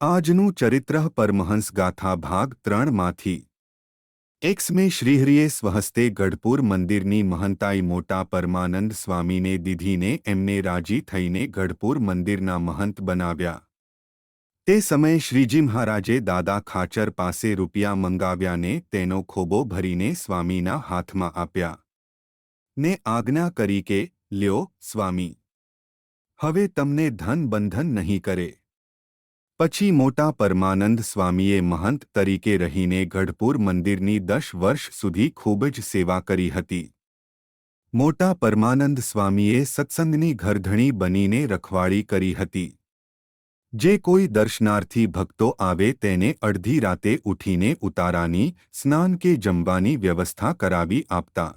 આજનું ચરિત્ર પરમહંસ ગાથા ભાગ ત્રણમાંથી. એક્સમે શ્રીહરિએ સ્વહસ્તે ગઢપુર મંદિરની મહંતાઈ મોટા પરમાનંદ સ્વામીને દીધીને એમને રાજી થઈને ગઢપુર મંદિરના મહંત બનાવ્યા. તે સમયે શ્રીજી મહારાજે દાદા ખાચર પાસે રૂપિયા મંગાવ્યાને તેનો ખોબો ભરીને સ્વામીના હાથમાં આપ્યા. ને આજ્ઞા કરી કે, લ્યો, સ્વામી. હવે તમને ધન બંધન નહીં કરે. પછી મોટા પરમાનંદ સ્વામીએ મહંત તરીકે રહીને ગઢપુર મંદિરની દસ વર્ષ સુધી ખૂબ જ સેવા કરી હતી. મોટા પરમાનંદ સ્વામીએ સત્સંગની ઘરધણી બનીને રખવાળી કરી હતી. જે કોઈ દર્શનાર્થી ભક્તો આવે તેને અડધી રાતે ઉઠીને ઉતારાની, સ્નાન કે જમવાની વ્યવસ્થા કરાવી આપતા.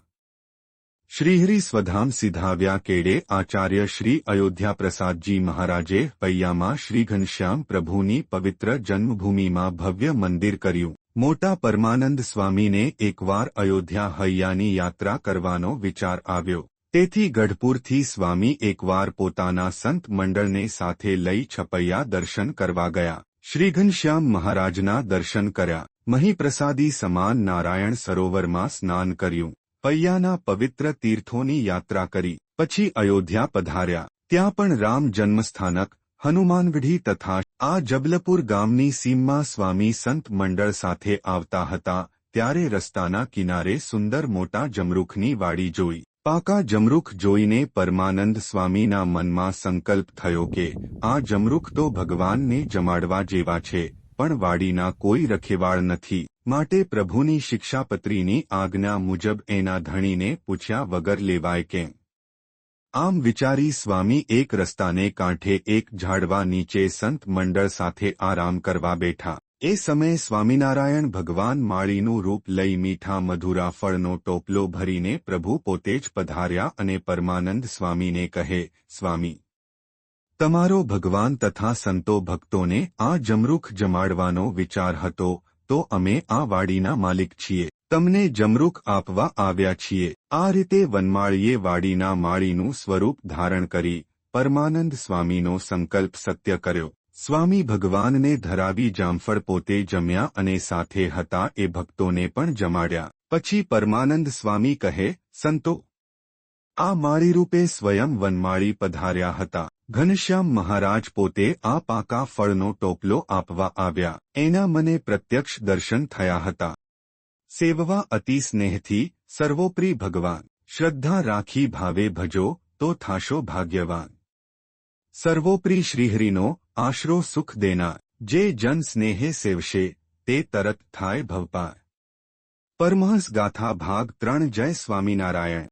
શ્રીહરિ સ્વધામ સિધાવ્યા કેડે આચાર્ય શ્રી અયોધ્યા પ્રસાદજી મહારાજે પૈયામાં શ્રી ઘનશ્યામ પ્રભુની પવિત્ર જન્મભૂમિમાં ભવ્ય મંદિર કર્યું. મોટા પરમાનંદ સ્વામીને એકવાર અયોધ્યા હૈયાની યાત્રા કરવાનો વિચાર આવ્યો. તેથી ગઢપુરથી સ્વામી એકવાર પોતાના સંત મંડળને સાથે લઈ છપૈયા દર્શન કરવા ગયા. શ્રી ઘનશ્યામ મહારાજના દર્શન કર્યા. મહીપ્રસાદી સમાન નારાયણ સરોવરમાં સ્નાન કર્યું. પૈયાના પવિત્ર તીર્થોની યાત્રા કરી, પછી અયોધ્યા પધાર્યા. ત્યાં પણ રામ જન્મસ્થાનક હનુમાનગઢી તથા આ જબલપુર ગામની સીમમાં સ્વામી સંત મંડળ સાથે આવતા હતા, ત્યારે રસ્તાના કિનારે સુંદર મોટા જમરૂખની વાડી જોઈ. પાકા જમરૂખ જોઈને પરમાનંદ સ્વામીના મનમાં સંકલ્પ થયો કે, આ જમરૂખ તો ભગવાનને જમાડવા જેવા છે પણ વાડીના કોઈ રખેવાળ નથી. માટે પ્રભુની શિક્ષાપત્રીની આજ્ઞા મુજબ એના ધણીને પૂછ્યા વગર લેવાય કેમ? આમ વિચારી સ્વામી એક રસ્તાને કાંઠે એક ઝાડવા નીચે સંત મંડળ સાથે આરામ કરવા બેઠા. એ સમયે સ્વામિનારાયણ ભગવાન માળીનું રૂપ લઈ મીઠા મધુરા ફળનો ટોપલો ભરીને પ્રભુ પોતે જ પધાર્યા અને પરમાનંદ સ્વામીને કહે, સ્વામી તમારો ભગવાન તથા સંતો ભક્તોને આ જમરૂખ જમાડવાનો વિચાર હતો, તો અમે આ વાડીના માલિક છીએ. તમને જમરૂખ આપવા આવ્યા છીએ. આ રીતે વનમાળીએ વાડીના માળીનું સ્વરૂપ ધારણ કરી, પરમાનંદ સ્વામીનો સંકલ્પ સત્ય કર્યો. સ્વામી ભગવાનને ધરાવી જામફળ પોતે જમ્યા અને સાથે હતા એ ભક્તોને પણ જમાડ્યા. પછી પરમાનંદ સ્વામી કહે, સંતો, આ માળી રૂપે સ્વયં વનમાળી પધાર્યા હતા. ઘનશ્યામ મહારાજ પોતે આ પાકા ફળનો ટોપલો આપવા આવ્યા. એના મને પ્રત્યક્ષ દર્શન થયા હતા. સેવવા અતિ સ્નેહથી, સર્વોપરી ભગવાન. શ્રદ્ધા રાખી ભાવે ભજો, તો થાશો ભાગ્યવાન. સર્વોપરી શ્રીહરિનો આશરો સુખ દેનાર. જે જન સ્નેહે સેવશે, તે તરત થાય ભવપાર. પરમહંસ ગાથા ભાગ ત્રણ જય સ્વામિનારાયણ.